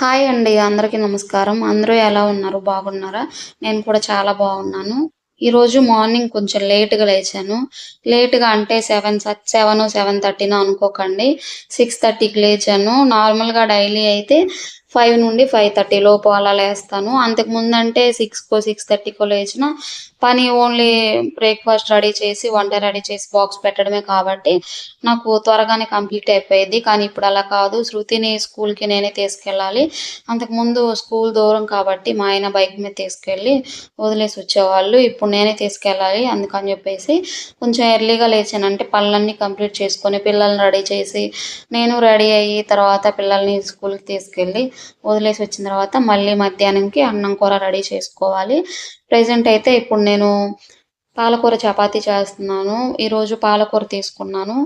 Hi అండి అందరికీ నమస్కారం. అందరూ ఎలా ఉన్నారు? బాగున్నారా? నేను కూడా చాలా బాగున్నాను. ఈరోజు మార్నింగ్ కొంచెం లేట్గా లేచాను. లేట్గా అంటే సెవెన్ సెవెన్ సెవెన్ థర్టీనో అనుకోకండి. సిక్స్ థర్టీకి లేచాను. నార్మల్గా డైలీ అయితే ఫైవ్ నుండి ఫైవ్ థర్టీ లోపు అలా లేస్తాను. అంతకు ముందంటే అంటే సిక్స్కో సిక్స్ థర్టీకో లేచిన పని ఓన్లీ బ్రేక్ఫాస్ట్ రెడీ చేసి వంట రెడీ చేసి బాక్స్ పెట్టడమే కాబట్టి నాకు త్వరగానే కంప్లీట్ అయిపోయేది. కానీ ఇప్పుడు అలా కాదు. శృతిని స్కూల్కి నేనే తీసుకెళ్ళాలి. అంతకుముందు స్కూల్ దూరం కాబట్టి మా ఆయన బైక్ మీద తీసుకెళ్ళి వదిలేసి వచ్చేవాళ్ళు. ఇప్పుడు నేనే తీసుకెళ్ళాలి అందుకని చెప్పేసి కొంచెం ఎర్లీగా లేచానంటే పనులన్నీ కంప్లీట్ చేసుకొని పిల్లల్ని రెడీ చేసి నేను రెడీ అయ్యి తర్వాత పిల్లల్ని స్కూల్కి తీసుకెళ్ళి వదిలేసి వచ్చిన తర్వాత మళ్ళీ మధ్యాహ్నంకి అన్నం కూర రెడీ చేసుకోవాలి. ప్రజెంట్ అయితే ఇప్పుడు నేను పాలకూర చపాతీ చేస్తున్నాను. ఈరోజు పాలకూర తీసుకున్నాను.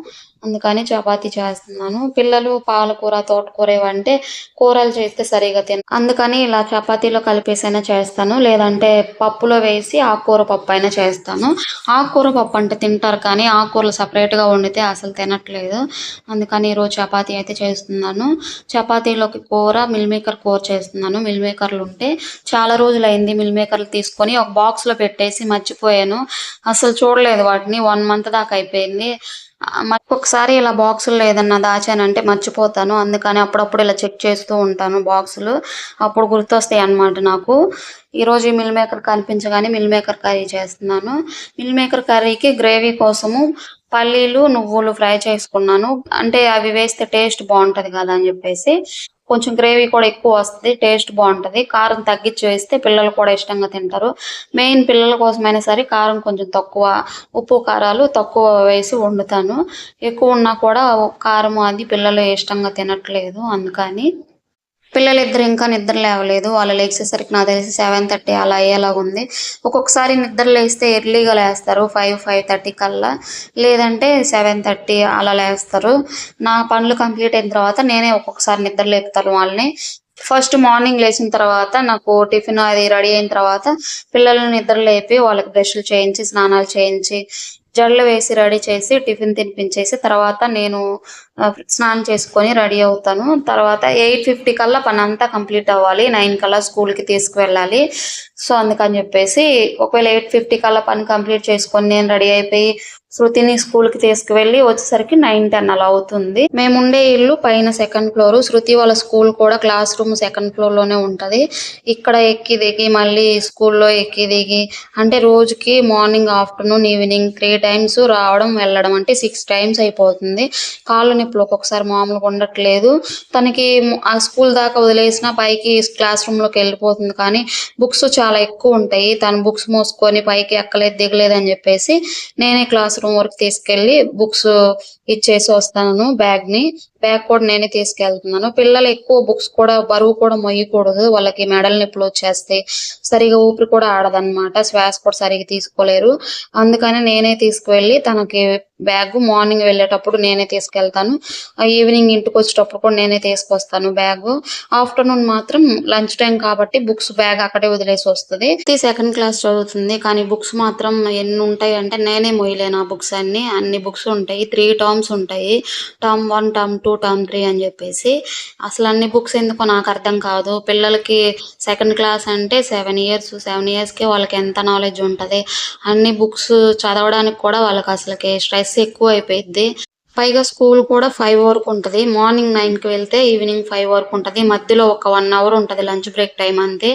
అందుకని చపాతీ చేస్తున్నాను. పిల్లలు పాలకూర తోటకూర ఇవంటే కూరలు చేస్తే సరిగా తిన అందుకని ఇలా చపాతీలో కలిపేసైనా చేస్తాను. లేదంటే పప్పులో వేసి ఆకుకూర పప్పు అయినా చేస్తాను. ఆకుకూర పప్పు అంటే తింటారు కానీ ఆకుకూరలు సపరేట్గా వండితే అసలు తినట్లేదు. అందుకని ఈరోజు చపాతీ అయితే చేస్తున్నాను. చపాతీలోకి కూర మిల్ మేకర్ కూర చేస్తున్నాను. మిల్ మేకర్లు ఉంటే చాలా రోజులు అయింది మిల్ మేకర్లు తీసుకొని ఒక బాక్స్లో పెట్టేసి మర్చిపోయాను. అసలు చూడలేదు వాటిని. వన్ మంత్ దాకా అయిపోయింది. ఒకసారి ఇలా బాక్సుల్లో ఏదన్నా దాచానంటే మర్చిపోతాను. అందుకని అప్పుడప్పుడు ఇలా చెక్ చేస్తూ ఉంటాను బాక్సులు. అప్పుడు గుర్తొస్తాయి అన్నమాట నాకు. ఈరోజు ఈ మిల్ మేకర్ కనిపించగానే మిల్ మేకర్ కర్రీ చేస్తున్నాను. మిల్ మేకర్ కర్రీకి గ్రేవీ కోసము పల్లీలు నువ్వులు ఫ్రై చేసుకున్నాను. అంటే అవి వేస్తే టేస్ట్ బాగుంటది కదా అని చెప్పేసి. కొంచెం గ్రేవీ కూడా ఎక్కువ వస్తుంది టేస్ట్ బాగుంటది. కారం తగ్గించి వేస్తే పిల్లలు కూడా ఇష్టంగా తింటారు. మెయిన్ పిల్లల కోసమైనా సరే కారం కొంచెం తక్కువ ఉప్పు కారాలు తక్కువ వేసి వండుతాను. ఎక్కువ ఉన్నా కూడా కారం అది పిల్లలు ఇష్టంగా తినట్లేదు అందుకని. పిల్లలిద్దరు ఇంకా నిద్ర లేవలేదు. వాళ్ళు లేచేసరికి నాకు తెలిసి సెవెన్ థర్టీ అలా అయ్యేలాగా ఉంది ఒక్కొక్కసారి నిద్ర లేస్తే ఎర్లీగా లేస్తారు. ఫైవ్ ఫైవ్ థర్టీ కల్లా. లేదంటే సెవెన్ థర్టీ అలా లేస్తారు. నా పనులు కంప్లీట్ అయిన తర్వాత నేనే ఒక్కొక్కసారి నిద్ర లేపుతాను వాళ్ళని. ఫస్ట్ మార్నింగ్ లేచిన తర్వాత నాకు టిఫిన్ అది రెడీ అయిన తర్వాత పిల్లలను నిద్ర లేపి వాళ్ళకి బ్రష్లు చేయించి స్నానాలు చేయించి జడలు వేసి రెడీ చేసి టిఫిన్ తినిపించేసి తర్వాత నేను స్నానం చేసుకొని రెడీ అవుతాను. తర్వాత ఎయిట్ ఫిఫ్టీ కల్లా పని అంతా కంప్లీట్ అవ్వాలి. నైన్ కల్లా స్కూల్కి తీసుకువెళ్ళాలి. సో అందుకని చెప్పేసి ఒకవేళ ఎయిట్ ఫిఫ్టీ కల్లా పని కంప్లీట్ చేసుకొని నేను రెడీ అయిపోయి శృతిని స్కూల్కి తీసుకువెళ్ళి వచ్చేసరికి నైన్ టెన్ అలా అవుతుంది. మేము ఉండే ఇల్లు పైన సెకండ్ ఫ్లోర్ శృతి వాళ్ళ స్కూల్ కూడా క్లాస్ రూమ్ సెకండ్ ఫ్లోర్లోనే ఉంటది. ఇక్కడ ఎక్కి దిగి మళ్ళీ స్కూల్లో ఎక్కి దిగి అంటే రోజుకి morning afternoon evening three times రావడం వెళ్ళడం అంటే సిక్స్ టైమ్స్ అయిపోతుంది. కాళ్ళు నొప్పులు ఒక్కొక్కసారి మామూలుగా ఉండట్లేదు. తనకి ఆ స్కూల్ దాకా వదిలేసిన పైకి క్లాస్ రూమ్లోకి వెళ్ళిపోతుంది. కానీ బుక్స్ చాలా ఎక్కువ ఉంటాయి. తను బుక్స్ మోసుకొని పైకి ఎక్కలేదు దిగలేదు అని చెప్పేసి నేనే క్లాస్ వర్క్ వరకు తీసుకెళ్ళి బుక్స్ ఇచ్చేసి వస్తాను బ్యాగ్ని బ్యాగ్ కూడా నేనే తీసుకెళ్తున్నాను. పిల్లలు ఎక్కువ బుక్స్ కూడా బరువు కూడా మొయ్యకూడదు. వాళ్ళకి మెడల్ నొప్పులు వచ్చేస్తాయి సరిగా ఊపిరి కూడా ఆడదన్నమాట. శ్వాస కూడా సరిగా తీసుకోలేరు. అందుకని నేనే తీసుకువెళ్ళి తనకి బ్యాగ్ మార్నింగ్ వెళ్ళేటప్పుడు నేనే తీసుకెళ్తాను. ఈవినింగ్ ఇంటికి వచ్చేటప్పుడు కూడా నేనే తీసుకొస్తాను బ్యాగ్. ఆఫ్టర్నూన్ మాత్రం లంచ్ టైం కాబట్టి బుక్స్ బ్యాగ్ అక్కడే వదిలేసి వస్తుంది. సెకండ్ క్లాస్ చదువుతుంది. కానీ బుక్స్ మాత్రం ఎన్ని ఉంటాయి అంటే నేనే మొయ్యలేను ఆ బుక్స్ అన్ని. అన్ని బుక్స్ ఉంటాయి. త్రీ టర్మ్స్ ఉంటాయి. Term one term two term three అని చెప్పేసి అసలు అన్ని బుక్స్ ఎందుకో నాకు అర్థం కాదు. పిల్లలకి సెకండ్ క్లాస్ అంటే సెవెన్ ఇయర్స్ సెవెన్ ఇయర్స్కి వాళ్ళకి ఎంత నాలెడ్జ్ ఉంటుంది? అన్ని బుక్స్ చదవడానికి కూడా వాళ్ళకి అసలుకి స్ట్రెస్ ఎక్కువ అయిపోయింది పైగా స్కూల్ కూడా ఫైవ్ వరకు ఉంటుంది. మార్నింగ్ నైన్కి వెళ్తే ఈవినింగ్ ఫైవ్ వరకు ఉంటుంది. మధ్యలో ఒక వన్ అవర్ ఉంటుంది లంచ్ బ్రేక్ టైం అంతే.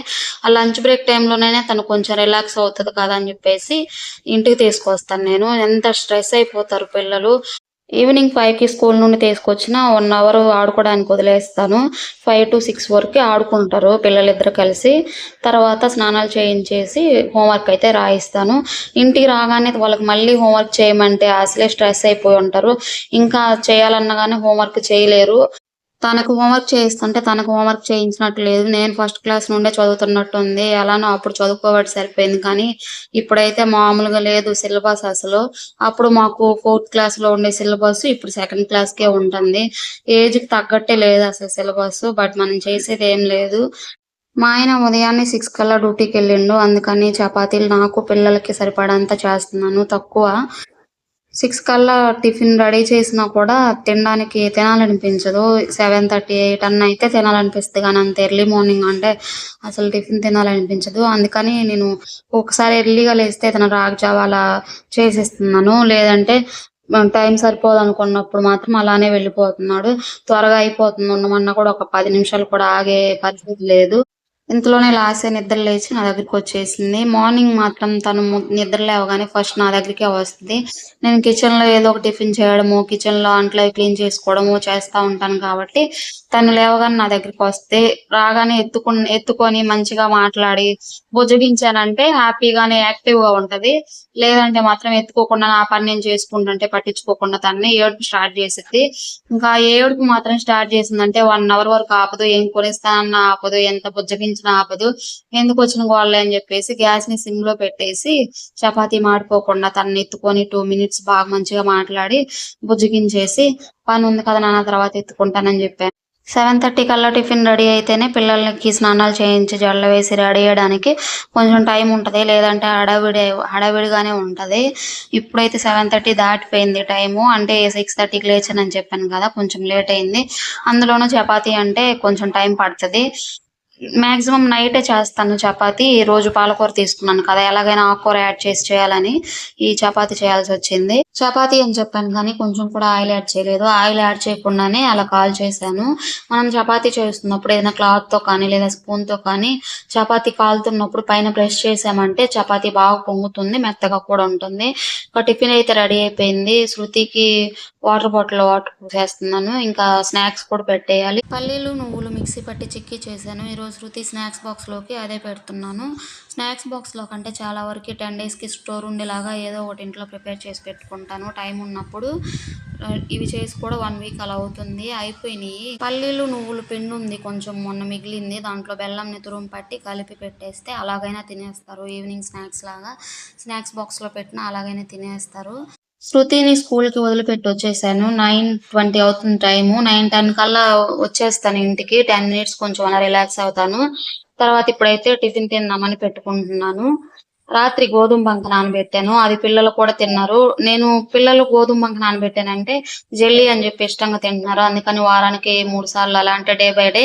ఆ లంచ్ బ్రేక్ టైంలోనే తను కొంచెం రిలాక్స్ అవుతుంది కదా అని చెప్పేసి ఇంటికి తీసుకొస్తాను నేను. ఎంత స్ట్రెస్ అయిపోతారు పిల్లలు. ఈవినింగ్ ఫైవ్కి స్కూల్ నుండి తీసుకొచ్చిన వన్ అవర్ ఆడుకోవడానికి వదిలేస్తాను. ఫైవ్ టు సిక్స్ వరకు ఆడుకుంటారు పిల్లలిద్దరు కలిసి. తర్వాత స్నానాలు చేయించేసి హోంవర్క్ అయితే రాయిస్తాను. ఇంటికి రాగానే వాళ్ళకి మళ్ళీ హోంవర్క్ చేయమంటే అసలే స్ట్రెస్ అయిపోయి ఉంటారు. ఇంకా చేయాలన్నా కానీ హోంవర్క్ చేయలేరు. తనకు హోంవర్క్ చేయిస్తుంటే తనకు హోంవర్క్ చేయించినట్టు లేదు. నేను ఫస్ట్ క్లాస్ నుండే చదువుతున్నట్టు ఉంది ఎలానో అప్పుడు చదువుకోబట్టి సరిపోయింది. కానీ ఇప్పుడైతే మామూలుగా లేదు సిలబస్ అసలు. అప్పుడు మాకు ఫోర్త్ క్లాస్లో ఉండే సిలబస్ ఇప్పుడు సెకండ్ క్లాస్ కే ఉంటుంది. ఏజ్కి తగ్గట్టే లేదు అసలు సిలబస్ బట్ మనం చేసేది ఏం లేదు. మా ఆయన ఉదయాన్నే సిక్స్ కల్లా డ్యూటీకి వెళ్ళిండు. అందుకని చపాతీలు నాకు పిల్లలకి సరిపడంత చేస్తున్నాను తక్కువ. సిక్స్ కల్లా టిఫిన్ రెడీ చేసినా కూడా తినడానికి తినాలనిపించదు. సెవెన్ థర్టీ ఎయిట్ అన్న అయితే తినాలనిపిస్తుంది. కానీ అంత ఎర్లీ మార్నింగ్ అంటే అసలు టిఫిన్ తినాలనిపించదు. అందుకని నేను ఒకసారి ఎర్లీగా లేస్తే తన రాగి జావ అలా చేసేస్తున్నాను. లేదంటే టైం సరిపోదు అనుకున్నప్పుడు మాత్రం అలానే వెళ్ళిపోతున్నాడు. త్వరగా అయిపోతుంది. ఉండమన్నా కూడా ఒక పది నిమిషాలు కూడా ఆగే పరిస్థితి లేదు. ఇంతలోనే లాసే నిద్ర లేచి నా దగ్గరికి వచ్చేసింది. మార్నింగ్ మాత్రం తను నిద్ర లేవగానే ఫస్ట్ నా దగ్గరికే వస్తుంది. నేను కిచెన్లో ఏదో ఒక టిఫిన్ చేయడము కిచెన్లో అంట్లో క్లీన్ చేసుకోవడము చేస్తా ఉంటాను కాబట్టి తను లేవగానే నా దగ్గరికి వస్తే రాగానే ఎత్తుకు ఎత్తుకొని మంచిగా మాట్లాడి బుజ్జగించానంటే హ్యాపీగానే యాక్టివ్గా ఉంటది. లేదంటే మాత్రం ఎత్తుకోకుండా నా పని నేను చేసుకుంటుంటే పట్టించుకోకుండా తన్ని ఏడుపు స్టార్ట్ చేసింది. ఇంకా ఏడుపు మాత్రం స్టార్ట్ చేసిందంటే వన్ అవర్ వరకు ఆపదు. ఏం కొనిస్తానన్నా ఆపదు. ఎంత బుజ్జగించినా ఆపదు. ఎందుకు వచ్చిన గోళ్ళ అని చెప్పేసి గ్యాస్ని సిమ్లో పెట్టేసి చపాతీ మాడిపోకుండా తనని ఎత్తుకొని టూ మినిట్స్ బాగా మంచిగా మాట్లాడి బుజ్జిగించేసి పని ఉంది కదా నాన్న తర్వాత ఎత్తుకుంటానని చెప్పాను. సెవెన్ థర్టీ కల్లా టిఫిన్ రెడీ అయితేనే పిల్లలకి స్నానాలు చేయించి జల్ల వేసి రెడీ చేయడానికి కొంచెం టైం ఉంటది. లేదంటే హడావిడి హడావిడిగానే ఉంటది. ఇప్పుడైతే సెవెన్ థర్టీ దాటిపోయింది టైము. అంటే సిక్స్ థర్టీకి లేచానని చెప్పాను కదా కొంచెం లేట్ అయింది. అందులోనూ చపాతీ అంటే కొంచెం టైం పడుతుంది. మాక్సిమం నైటే చేస్తాను చపాతి. ఈ రోజు పాలకూర తీసుకున్నాను కదా ఎలాగైనా ఆకుకూర యాడ్ చేసి చేయాలని ఈ చపాతి చేయాల్సి వచ్చింది. చపాతి అని చెప్పాను కానీ కొంచెం కూడా ఆయిల్ యాడ్ చేయలేదు. ఆయిల్ యాడ్ చేయకుండానే అలా కాల్ చేశాను. మనం చపాతి చేస్తున్నప్పుడు ఏదైనా క్లాత్తో కానీ లేదా స్పూన్తో కానీ చపాతి కాలుతున్నప్పుడు పైన ప్రెస్ చేసామంటే చపాతి బాగా పొంగుతుంది మెత్తగా కూడా ఉంటుంది. ఒక టిఫిన్ అయితే రెడీ అయిపోయింది. శృతికి వాటర్ బాటిల్ వాటర్ చేస్తున్నాను. ఇంకా స్నాక్స్ కూడా పెట్టేయాలి. పల్లీలు నువ్వులు మిక్సీ పట్టి చిక్కీ చేశాను. ఈరోజు శృతి స్నాక్స్ బాక్స్లోకి అదే పెడుతున్నాను. స్నాక్స్ బాక్స్లో కంటే చాలా వరకు టెన్ డేస్కి స్టోర్ ఉండేలాగా ఏదో ఒకటి ఇంట్లో ప్రిపేర్ చేసి పెట్టుకుంటాను. టైం ఉన్నప్పుడు ఇవి చేసి కూడా వన్ వీక్ అలా అవుతుంది. అయిపోయినాయి. పల్లీలు నువ్వులు పిండి ఉంది కొంచెం మొన్న మిగిలింది. దాంట్లో బెల్లం తురుము పట్టి కలిపి పెట్టేస్తే అలాగైనా తినేస్తారు. ఈవినింగ్ స్నాక్స్ లాగా స్నాక్స్ బాక్స్లో పెట్టినా అలాగైనా తినేస్తారు. శృతిని స్కూల్కి వదిలిపెట్టి వచ్చేసాను నైన్ ట్వంటీ అవుతుంది టైము. నైన్ టెన్ కల్లా వచ్చేస్తాను ఇంటికి. టెన్ మినిట్స్ కొంచెం అలా రిలాక్స్ అవుతాను. తర్వాత ఇప్పుడైతే టిఫిన్ తిందామని పెట్టుకుంటున్నాను. రాత్రి గోధుమ బంక నానబెట్టాను. అది పిల్లలు కూడా తిన్నారు. నేను పిల్లలు గోధుమ బంక నానబెట్టానంటే జెల్లీ అని చెప్పి ఇష్టంగా తింటున్నారు. అందుకని వారానికి మూడు సార్లు అలా అంటే డే బై డే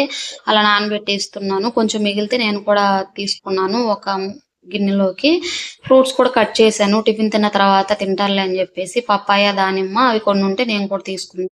అలా నానబెట్టి ఇస్తున్నాను కొంచెం మిగిలితే నేను కూడా తీసుకున్నాను. ఒక గిన్నెలోకి ఫ్రూట్స్ కూడా కట్ చేశాను. టిఫిన్ తిన్న తర్వాత తింటారులే అని చెప్పేసి పప్పాయ దానిమ్మ అవి కొన్ని ఉంటే నేను కూడా తీసుకున్నాను